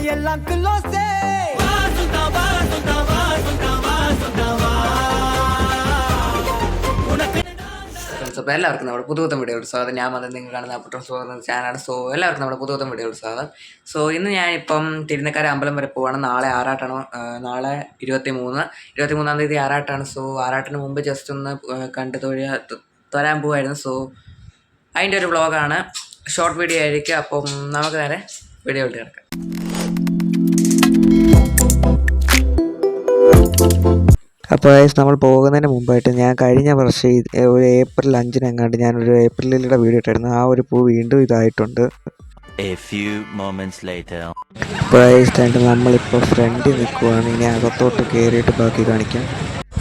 எல்லாம் குலோசே ഫ്രണ്ട്സ് അപ്പോൾ എല്ലാവർക്കും നമ്മുടെ പുതുപുത്തൻ വീഡിയോ സ്വാഗതം ഞാൻ വന്നത് നിങ്ങൾ കാണുന്ന അപ്പുറം സ്വാഗതം ചാനലാണ് സോ എല്ലാവർക്കും നമ്മുടെ പുതുപുത്തൻ വീഡിയോ സ്വാഗതം സോ ഇന്ന് ഞാൻ ഇപ്പം തിരുനക്കര അമ്പലം വരെ പോവാണ് നാളെ ആറാട്ടാണ് ആ, നാളെ ഇരുപത്തി മൂന്ന് ഇരുപത്തി മൂന്നാം തീയതി ആറാട്ടാണ് സോ ആറാട്ടിന് മുമ്പ് ജസ്റ്റ് ഒന്ന് ആ, കണ്ട് തൊഴിൽ തൊരാൻ പോവായിരുന്നു സോ അതിൻ്റെ ഒരു വ്ളോഗാണ് ഷോർട്ട് വീഡിയോ ആയിരിക്കും അപ്പം നമുക്ക് നേരെ വീഡിയോയിലോട്ട് കിടക്കാം അപ്പോൾ നമ്മൾ പോകുന്നതിന് മുമ്പായിട്ട് ഞാൻ കഴിഞ്ഞ വർഷം ഒരു ഏപ്രിൽ അഞ്ചിന് എങ്ങാണ്ട് ഞാനൊരു ഏപ്രിലിലൂടെ വീഡിയോ ഇട്ടായിരുന്നു ആ ഒരു പൂ വീണ്ടും ഇതായിട്ടുണ്ട്. A few moments later. Price ആയിട്ട് നമ്മളിപ്പോൾ ഫ്രണ്ടിൽ നിൽക്കുവാണ് ഇനി അകത്തോട്ട് കയറിയിട്ട് ബാക്കി കാണിക്കാം.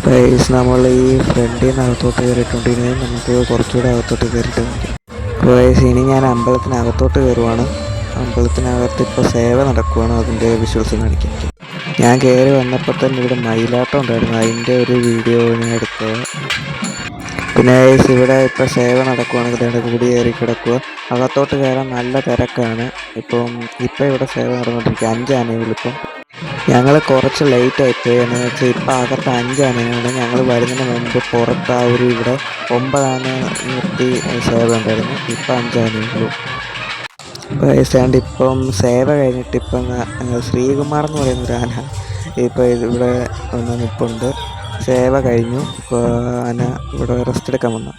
പ്രൈസ് നമ്മൾ ഈ ഫ്രണ്ടിൽ നിന്ന് അകത്തോട്ട് കയറിയിട്ടുണ്ട് ഇനി നമുക്ക് കുറച്ചുകൂടെ അകത്തോട്ട് കയറിയിട്ട് കാണിക്കാം. പ്രൈസ് ഇനി ഞാൻ അമ്പലത്തിനകത്തോട്ട് കയറുവാണ് അമ്പലത്തിനകത്ത് ഇപ്പോൾ സേവ നടക്കുവാണ്. അതിന്റെ വിഷ്വൽസ് കാണിക്കാം. ഞാൻ കയറി വന്നപ്പോൾ തന്നെ ഇവിടെ മയിലാട്ടം ഉണ്ടായിരുന്നു. അതിന്റെ ഒരു വീഡിയോ ഞാൻ എടുത്തത് പിന്നെ ഇവിടെ ഇപ്പോൾ സേവ നടക്കുവാണെങ്കിൽ ഇതിന്റെ കൂടി കയറി കിടക്കുക അകത്തോട്ട് കയറാൻ നല്ല തിരക്കാണ്. ഇപ്പം ഇപ്പം ഇവിടെ സേവ നടന്നുകൊണ്ടിരിക്കുക അഞ്ചാനയുള്ളൂ ഇപ്പം. ഞങ്ങൾ കുറച്ച് ലേറ്റ് ആയിപ്പോയി എന്ന് വെച്ചാൽ ഇപ്പം അകത്ത് അഞ്ചാനയാണ് ഞങ്ങൾ വരുന്നതിന് മുമ്പ് പുറത്ത് ആ ഒരു ഇവിടെ ഒമ്പതാന നിർത്തി സേവ ഉണ്ടായിരുന്നു. ഇപ്പം അഞ്ചാനയുള്ളൂ വയസ്സാണ്ട് ഇപ്പം സേവ കഴിഞ്ഞിട്ട് ഇപ്പം ശ്രീകുമാർ എന്ന് പറയുന്ന ഒരു ആന ഇപ്പോൾ ഇവിടെ ഒന്ന് നിൽപ്പുണ്ട് സേവ കഴിഞ്ഞു. ഇപ്പോൾ ആന ഇവിടെ റെസ്റ്റ് എടുക്കാൻ വന്നു.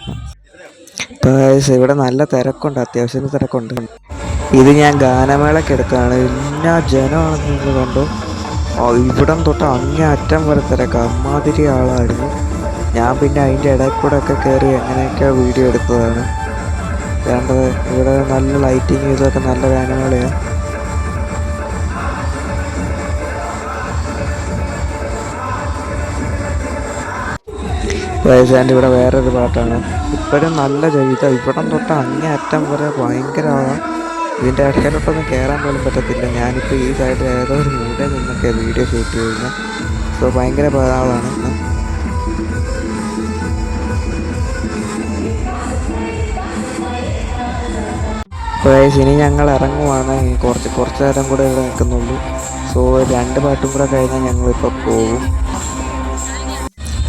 ഇപ്പോൾ ഇവിടെ നല്ല തിരക്കുണ്ട് അത്യാവശ്യം തിരക്കുണ്ട്. ഇത് ഞാൻ ഗാനമേളയ്ക്ക് എടുക്കുകയാണ് എല്ലാ ജനമാണെന്ന് കണ്ടു. ഇവിടം തൊട്ട് അങ്ങേ അറ്റം വരെ തിരക്ക്. അമ്മാതിരി ആളായിരുന്നു. ഞാൻ പിന്നെ അതിന്റെ ഇടയിൽ കൂടെ ഒക്കെ കയറി എങ്ങനെയൊക്കെ വീഡിയോ എടുത്തതാണ്. വേണ്ടത്. ഇവിടെ നല്ല ലൈറ്റിങ് ഇതൊക്കെ നല്ല വേനലുകളെയാണ് വയസ്സാന്റെ ഇവിടെ വേറൊരു പാട്ടാണ്. ഇപ്പോഴും നല്ല ജീവിതം. ഇവിടം തൊട്ട് അങ്ങേ അറ്റം വരെ ഭയങ്കര ആളാണ് ഇതിന്റെ ഇടയിലോട്ടൊന്നും കയറാൻ പോലും പറ്റത്തില്ല. ഞാനിപ്പോൾ ഈ സൈഡിൽ ഏതോ ഒരു മൂടെ നിന്നൊക്കെ വീഡിയോ ഷൂട്ട് ചെയ്യുന്നത് സോ ഭയങ്കര ആളാണ് ഗൈസ് ഇനി ഞങ്ങൾ ഇറങ്ങുവാണ്. കുറച്ച് കുറച്ച് നേരം കൂടെ ഇവിടെ നിൽക്കുന്നുള്ളൂ. സോ രണ്ട് പാട്ടും കൂടെ കഴിഞ്ഞാൽ ഞങ്ങളിപ്പോൾ പോകും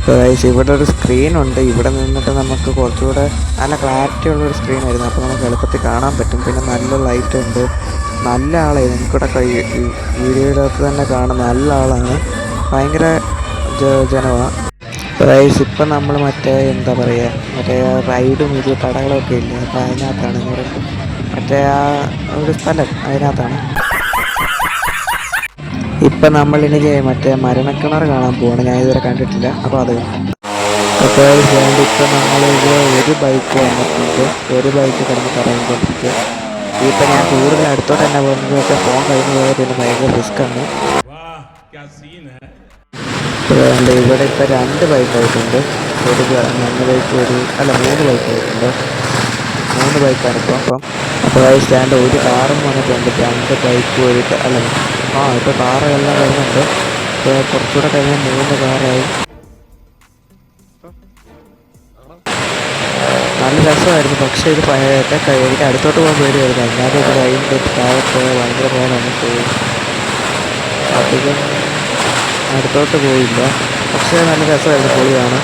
ഗൈസ് ഇവിടെ ഒരു സ്ക്രീൻ ഉണ്ട്. ഇവിടെ നിന്നിട്ട് നമുക്ക് കുറച്ചുകൂടെ നല്ല ക്ലാരിറ്റി ഉള്ള ഒരു സ്ക്രീൻ ആയിരുന്നു. അപ്പോൾ നമുക്ക് എളുപ്പത്തിൽ കാണാൻ പറ്റും. പിന്നെ നല്ല ലൈറ്റ് ഉണ്ട്. നല്ല ആളായി നിങ്ങൾക്കൂടെ വീഡിയോയിലകത്ത് തന്നെ കാണുന്ന നല്ല ആളാണ്. ഭയങ്കര ജനമാണ് ഗൈസ് ഇപ്പം നമ്മൾ മറ്റേ എന്താ പറയുക മറ്റേ റൈഡും ഇത് കടകളൊക്കെ ഇല്ലേ? അപ്പോൾ അതിനകത്താണ് എന്ന് പറയുമ്പോൾ മറ്റേ ആ ഒരു സ്ഥലം അതിനകത്താണ്. ഇപ്പം നമ്മളിനി മറ്റേ മരണക്കിണർ കാണാൻ പോവാണ്. ഞാൻ ഇതുവരെ കണ്ടിട്ടില്ല. അപ്പോൾ അത് അപ്പോൾ ഇപ്പം നമ്മളിത് ഒരു ബൈക്ക് വന്നിട്ടുണ്ട്. ഒരു ബൈക്ക് കിടന്ന് കറങ്ങിക്കൊണ്ടിരിക്കുക ഇപ്പം ഞാൻ കൂടുതൽ അടുത്തോട്ട് തന്നെ പോകുന്നത് വെച്ചാൽ ഫോൺ കഴിഞ്ഞ് പോയാൽ പിന്നെ ഭയങ്കര റിസ്ക്കാണ് അതുകൊണ്ട് ഇവിടെ ഇപ്പൊ രണ്ട് ബൈക്ക് ആയിട്ടുണ്ട്. ഒരു മൂന്ന് ബൈക്ക് ഒരു അല്ല മൂന്ന് ബൈക്ക് ആയിട്ടുണ്ട്. മൂന്ന് ബൈക്കാണ് ഇപ്പം. അപ്പം അപ്പോൾ സ്റ്റാൻഡ് ഒരു കാറും വന്നിട്ടുണ്ട്. രണ്ട് ബൈക്കും ഒരു അല്ല ആ ഇപ്പോൾ കാറുകളെല്ലാം വരുന്നുണ്ട്. ഇപ്പോൾ കുറച്ചുകൂടെ കഴിഞ്ഞാൽ മൂന്ന് കാറായി. നല്ല രസമായിരുന്നു. പക്ഷേ ഇത് ഭയങ്കര എനിക്ക് അടുത്തോട്ട് പോകാൻ പേടിയായിരുന്നു എന്നാലും ഇത് കഴിഞ്ഞിട്ട് താഴെ പോയാൽ ഭയങ്കര പേരാണ് പോയി അധികം അടുത്തോട്ട് പോയില്ല. പക്ഷേ നല്ല രസമായിരുന്നു പൊളിയാണ്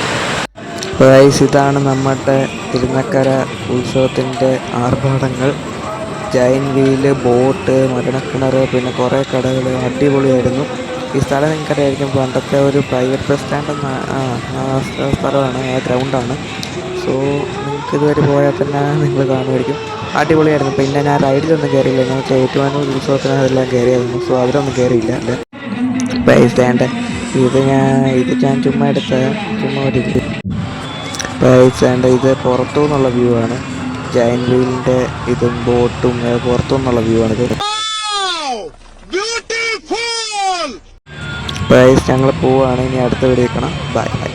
ഇതാണ് നമ്മുടെ തിരുനക്കര ഉത്സവത്തിന്റെ ആർഭാടങ്ങൾ. ജൈൻ വീൽ ബോട്ട് മരണക്കിണർ പിന്നെ കുറേ കടകൾ അടിപൊളിയായിരുന്നു. ഈ സ്ഥലം നിങ്ങൾക്കറിയായിരിക്കും പണ്ടത്തെ ഒരു പ്രൈവറ്റ് ബസ് സ്റ്റാൻഡ് സ്ഥലമാണ് ഗ്രൗണ്ടാണ് സോ നിങ്ങൾക്ക് ഇതുവരെ പോയാൽ തന്നെ നിങ്ങൾ കാണുമായിരിക്കും. അടിപൊളിയായിരുന്നു. പിന്നെ ഞാൻ റൈഡിലൊന്നും കയറിയില്ല ഞാൻ വെച്ചാൽ ഏറ്റുമാനൂർ ഉത്സവത്തിന് അതെല്ലാം കയറിയായിരുന്നു സോ അതിലൊന്നും കയറിയില്ല അല്ലേ? പ്രൈസ് സ്റ്റാൻഡ് ഇത് ഞാൻ ഇത് ഞാൻ ചുമ്മാ എടുത്ത ചുമ്മാ ഒരു പ്രൈസ് സ്റ്റാൻഡ് ഇത് പുറത്തു നിന്നുള്ള വ്യൂ ആണ്. ജൈൻ വീലിന്റെ ഇതും ബോട്ടും പുറത്തുനിന്നുള്ള പുറത്തു നിന്നുള്ള വ്യൂ ആണിത് ഞങ്ങൾ പോവാണ്. ഇനി അടുത്ത വീഡിയോ കാണാം. Bye bye